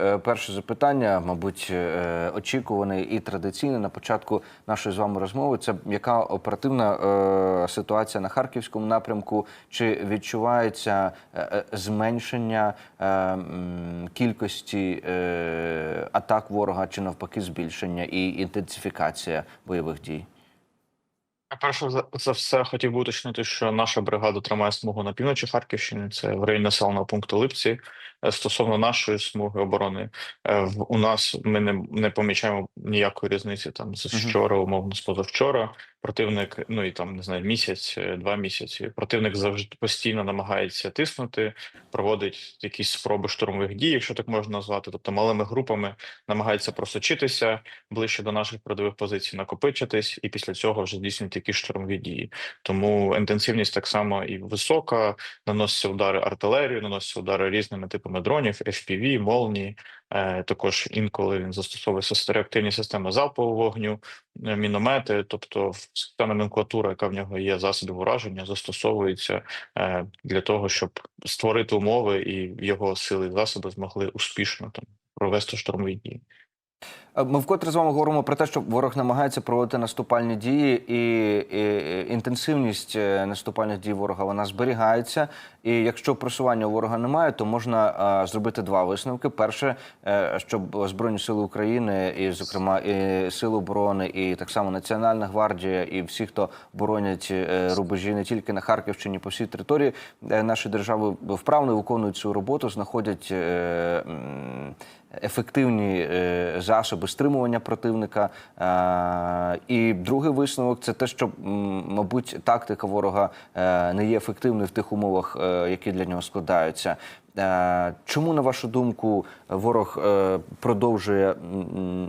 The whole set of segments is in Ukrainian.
Е, Перше запитання, мабуть, е, очікуване і традиційне на початку нашої з вами розмови. Це яка оперативна е, ситуація на харківському напрямку? Чи відчувається зменшення кількості атак ворога, чи навпаки збільшення і інтенсифікація бойових дій? Перше за за все хотів би уточнити, що наша бригада тримає смугу на півночі Харківщини, це в районі населеного пункту Липці. Е, Стосовно нашої смуги оборони, е, у нас ми не, не помічаємо ніякої різниці там з вчора, умовно з позавчора. Противник, ну і там не знаю, місяць, е, два місяці. Противник завжди постійно намагається тиснути, проводить якісь спроби штурмових дій, якщо так можна назвати. Тобто малими групами намагається просочитися ближче до наших передових позицій, накопичитись, і після цього вже здійснюють якісь штурмові дії. Тому інтенсивність так само і висока. Наносяться удари артилерією, наносяться удари різними типами дронів, FPV, молнії. Е, Також інколи він застосовує сес- реактивні системи залпового вогню, е, міномети. Тобто, вся номенклатура, яка в нього є засобів ураження, застосовується е, для того, щоб створити умови, і його сили і засоби змогли успішно там провести штурмові дії. Е, Ми вкотре з вами говоримо про те, що ворог намагається проводити наступальні дії, і, і інтенсивність е, наступальних дій ворога вона зберігається. І якщо просування у ворога немає, то можна е, зробити два висновки: перше, щоб збройні сили України, і зокрема і сили оборони, і так само Національна гвардія, і всі, хто боронять рубежі не тільки на Харківщині, по всій території нашої держави вправно виконують цю роботу, знаходять. е, ефективні е, засоби стримування противника. Е, І другий висновок це те, що, мабуть, тактика ворога е, не є ефективною в тих умовах, які для нього складаються. Е, Чому, на вашу думку, ворог е, продовжує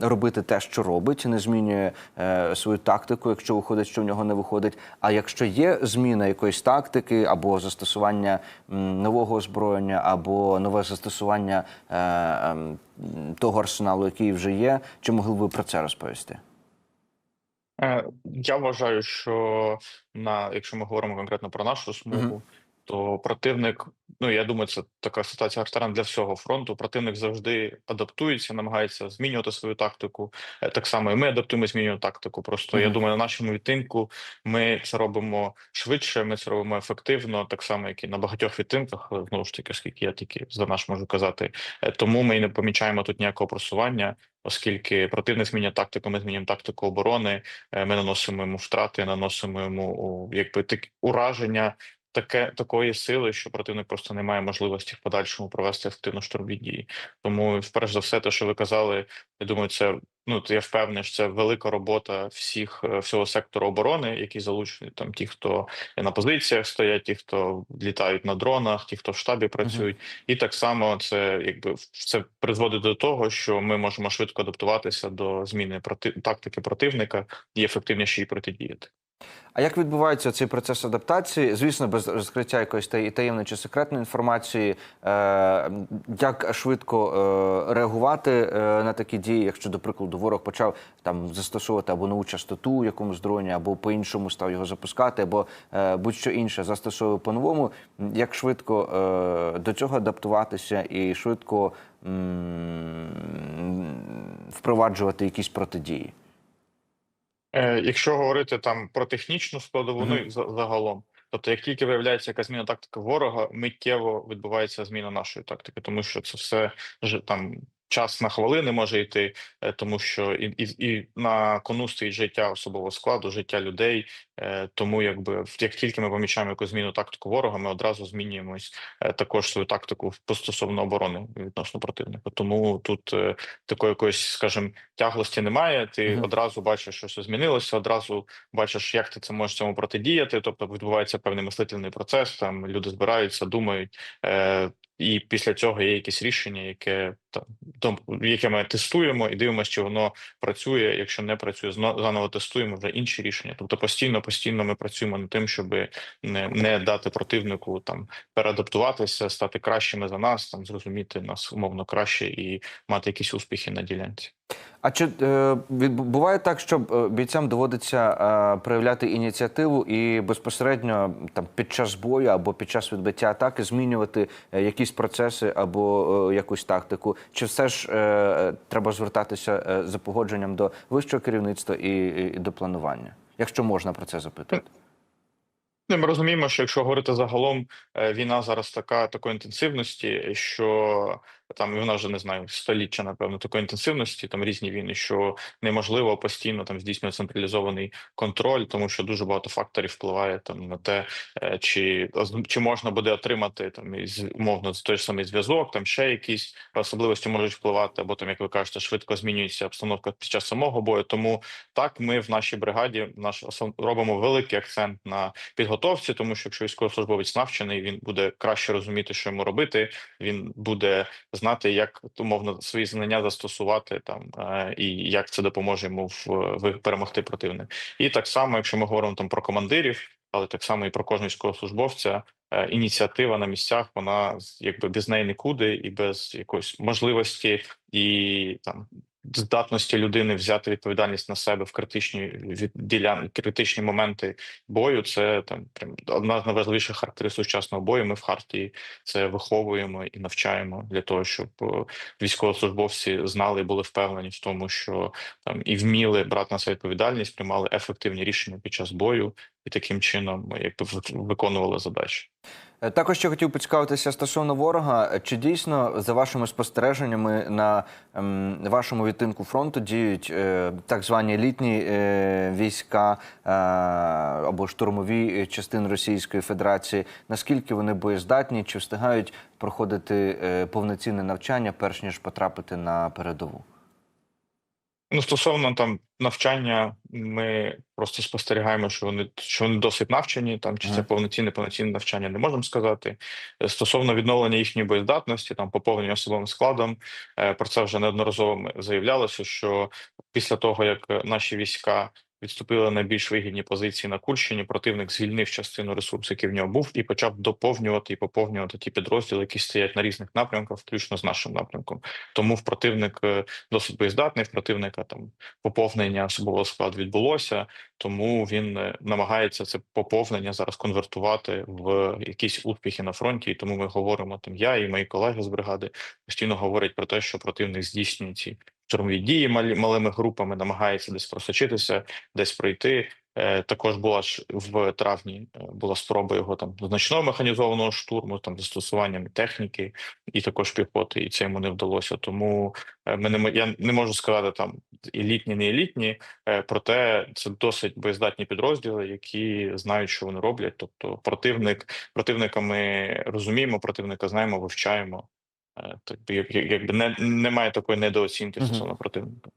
робити те, що робить, не змінює е, свою тактику, якщо виходить, що в нього не виходить? А якщо є зміна якоїсь тактики або застосування нового озброєння, або нове застосування ем, того арсеналу, який вже є, чи могли б ви про це розповісти? Я вважаю, що на якщо ми говоримо конкретно про нашу смугу, то противник, ну я думаю, це така ситуація характерна для всього фронту. Противник завжди адаптується, намагається змінювати свою тактику. Е, Так само і ми адаптуємо, змінюємо тактику. Просто я думаю, на нашому відтинку ми це робимо швидше, ми це робимо ефективно, так само, як і на багатьох відтинках. але, Знову ж таки, оскільки я тільки за наш можу казати, Е, тому ми і не помічаємо тут ніякого просування. Оскільки противник змінює тактику, ми змінюємо тактику оборони, е, ми наносимо йому втрати, наносимо йому якби так ураження таке такої сили, що противник просто не має можливості в подальшому провести ефективно штурмові дії. Тому, вперше за все, те, що ви казали, я думаю, це ну я впевнений, що це велика робота всіх е, всього сектору оборони, які залучені там ті, хто на позиціях стоять, ті, хто літають на дронах, ті, хто в штабі працюють. І так само це якби це призводить до того, що ми можемо швидко адаптуватися до зміни проти тактики противника і ефективніше їй протидіяти. А як відбувається цей процес адаптації? Звісно, без розкриття якоїсь таємної чи секретної інформації, е, як швидко е, реагувати е, на такі дії, якщо, до прикладу, ворог почав там застосовувати або нову частоту якомусь дроні, або по-іншому став його запускати, або будь-що інше застосовує по-новому. Як швидко до цього адаптуватися і швидко впроваджувати якісь протидії? Е, якщо говорити там про технічну складову, ну і за- загалом, тобто, як тільки виявляється яка зміна тактики ворога, миттєво відбувається зміна нашої тактики, тому що це все ж там. Час на хвилини може йти, е, тому що і, і, і на кону стоїть життя особового складу, життя людей. Е, Тому, якби як тільки ми помічаємо якусь зміну тактику ворога, ми одразу змінюємось е, також свою тактику стосовно оборони відносно противника. Тому тут такої якоїсь, скажімо, тяглості немає. Ти Мгм. одразу бачиш, що щось змінилося, одразу бачиш, як ти це можеш цьому протидіяти. Тобто відбувається певний мислительний процес. Там люди збираються, думають, е, і після цього є якесь рішення, яке там яке ми тестуємо, і дивимося, чи воно працює. Якщо не працює, заново тестуємо вже інші рішення. Тобто постійно, постійно ми працюємо над тим, щоб не, не дати противнику там переадаптуватися, стати кращими за нас, там зрозуміти нас умовно краще і мати якісь успіхи на ділянці. А чи е, буває так, що е, бійцям доводиться е, проявляти ініціативу і безпосередньо там під час бою або під час відбиття атаки змінювати е, якісь процеси або е, якусь тактику? Чи все ж е, треба звертатися е, за погодженням до вищого керівництва і, і, до планування, якщо можна про це запитати? Ми розуміємо, що якщо говорити загалом, е, війна зараз така такої інтенсивності, що там вона вже не знаю століття, напевно, такої інтенсивності, там різні війни, що неможливо постійно там здійснювати централізований контроль, тому що дуже багато факторів впливає там на те, е, чи чи можна буде отримати там із умовно той ж самий зв'язок, там ще якісь особливості можуть впливати, або там, як ви кажете, швидко змінюється обстановка під час самого бою. Тому так ми в нашій бригаді наш робимо великий акцент на підготовці, тому що якщо військовослужбовець навчений, він буде краще розуміти, що йому робити. Він буде знати, як умовно свої знання застосувати там е, і як це допоможе йому в, перемогти противника. І так само, якщо ми говоримо там про командирів, але так само і про кожного військовослужбовця. е, Ініціатива на місцях, вона якби без неї нікуди, і без якоїсь можливості і там здатності людини взяти відповідальність на себе в критичні ділян, критичні моменти бою. Це там прям одна з найважливіших характеристик сучасного бою. Ми в хартії це виховуємо і навчаємо для того, щоб е, військовослужбовці знали і були впевнені в тому, що там і вміли брати на себе відповідальність, приймали ефективні рішення під час бою, і таким чином якби виконували задачі. Е, Також ще хотів поцікавитися стосовно ворога. Е, Чи дійсно за вашими спостереженнями на ем, вашому відтинку фронту діють е, так звані елітні е, війська або штурмові частини Російської Федерації? Наскільки вони боєздатні? Чи встигають проходити повноцінне навчання, перш ніж потрапити на передову? Ну, стосовно там навчання, ми просто спостерігаємо, що вони що вони досить навчені. Там чи це повноцінне повноцінне навчання, не можемо сказати. Е, Стосовно відновлення їхньої боєздатності, там поповнення особовим складом, е, про це вже неодноразово заявлялося. Що після того як е, наші війська відступили на найбільш вигідні позиції на Курщині, противник звільнив частину ресурсу, який в нього був, і почав доповнювати і поповнювати ті підрозділи, які стоять на різних напрямках, включно з нашим напрямком. Тому в противник е, досить боєздатний, в противника там поповнення особового складу відбулося, тому він е, намагається це поповнення зараз конвертувати в якісь успіхи на фронті. І тому ми говоримо там. Я і мої колеги з бригади постійно говорять про те, що противник здійснює ці штурмові дії малі, малими групами, намагається десь просочитися, десь пройти. Е, Також була ж в травні е, була спроба його там значного механізованого штурму, там застосуванням техніки і також піхоти, і це йому не вдалося. Тому е, ми не я не можу сказати там елітні, не елітні, проте це досить боєздатні підрозділи, які знають, що вони роблять. Тобто, противник противника ми розуміємо, противника знаємо, вивчаємо. Е, якби не немає такої недооцінки стосовно противника.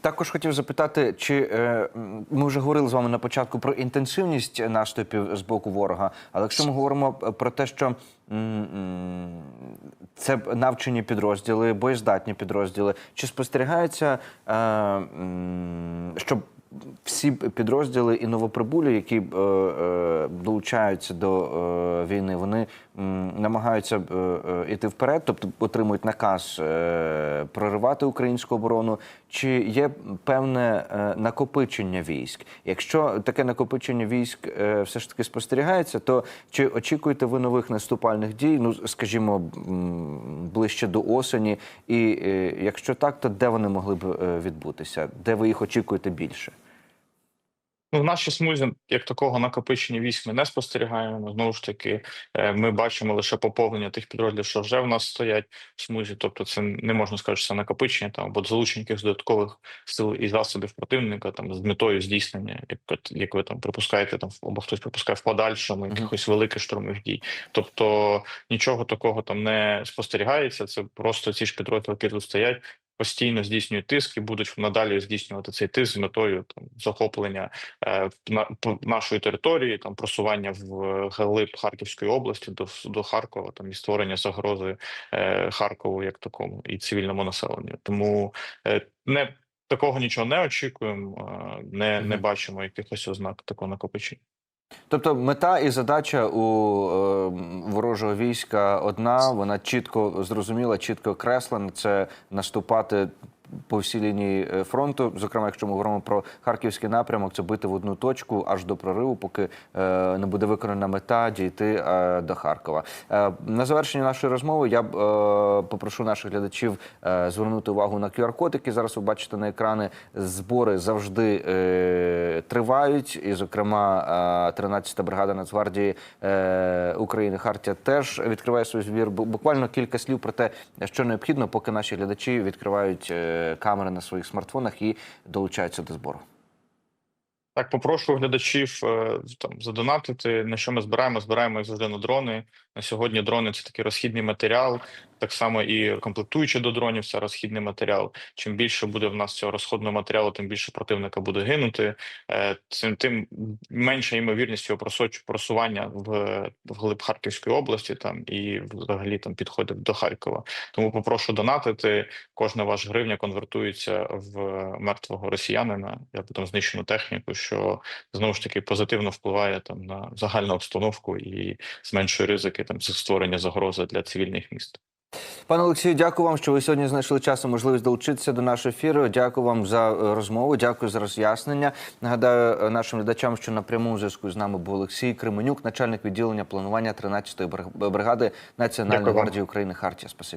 Також хотів запитати, чи е, ми вже говорили з вами на початку про інтенсивність наступів з боку ворога, але якщо ми говоримо про те, що це навчені підрозділи, боєздатні підрозділи, чи спостерігається, е, м, що всі підрозділи і новоприбулі, які е, е, долучаються до е, війни, вони намагаються е, е, вперед, тобто отримують наказ проривати українську оборону. Чи є певне накопичення військ? Якщо таке накопичення військ все ж таки спостерігається, то чи очікуєте ви нових наступальних дій? Ну скажімо, ближче до осені, і якщо так, то де вони могли б відбутися? Де ви їх очікуєте більше? Ну, в нашій смузі як такого накопичення військ ми не спостерігаємо. Знову ж таки, е, ми бачимо лише поповнення тих підрозділів, що вже в нас стоять в смузі. Тобто, це не можна сказати, що це накопичення там або залучення якихось додаткових сил і засобів противника там з метою здійснення, як як ви там припускаєте, там або хтось припускає в подальшому якихось великих штурмових дій. Тобто нічого такого там не спостерігається. Це просто ці ж підрозділи, які тут стоять. Постійно здійснюють тиск і будуть надалі здійснювати цей тиск з метою там захоплення е, на по- нашої території, там просування в е, глиб Харківської області до до Харкова, там і створення загрози е, Харкову як такому і цивільному населенню. Тому е, не такого нічого не очікуємо, е, не, не бачимо якихось ознак такого накопичення. Тобто мета і задача у е, ворожого війська одна, вона чітко зрозуміла, чітко окреслена. Це наступати по всій лінії е, фронту. Зокрема, якщо ми говоримо про харківський напрямок, це бити в одну точку аж до прориву, поки е, не буде виконана мета дійти е, до Харкова. На завершення нашої розмови я попрошу наших глядачів звернути увагу на QR-код, який зараз ви бачите на екрани. Збори завжди тривають, і, зокрема, е, 13-та бригада Нацгвардії України Хартія теж відкриває свій збір. Буквально кілька слів про те, що необхідно, поки наші глядачі відкривають камери на своїх смартфонах і долучаються до збору. Так, попрошу глядачів е, там задонатити. На що ми збираємо? Збираємо їх завжди на дрони. На сьогодні дрони це такий розхідний матеріал. Так само і комплектуючи до дронів, це розхідний матеріал. Чим більше буде в нас цього розходного матеріалу, тим більше противника буде гинути. Е, Цим тим менша ймовірність його просування в, в глиб Харківської області там і взагалі там підходить до Харкова. Тому попрошу донатити. Кожна ваша гривня конвертується в мертвого росіянина, я потім знищену техніку, що знову ж таки позитивно впливає там на загальну обстановку і зменшує ризики там створення загрози для цивільних міст. Пане Олексію, дякую вам, що ви сьогодні знайшли час і можливість долучитися до нашого ефіру. Дякую вам за е, розмову. Дякую за роз'яснення. Нагадаю е, нашим глядачам, що на прямому зв'язку з нами був Олексій Кременюк, начальник відділення планування 13-ї бригади Національної гвардії України Хартія. Спасибі.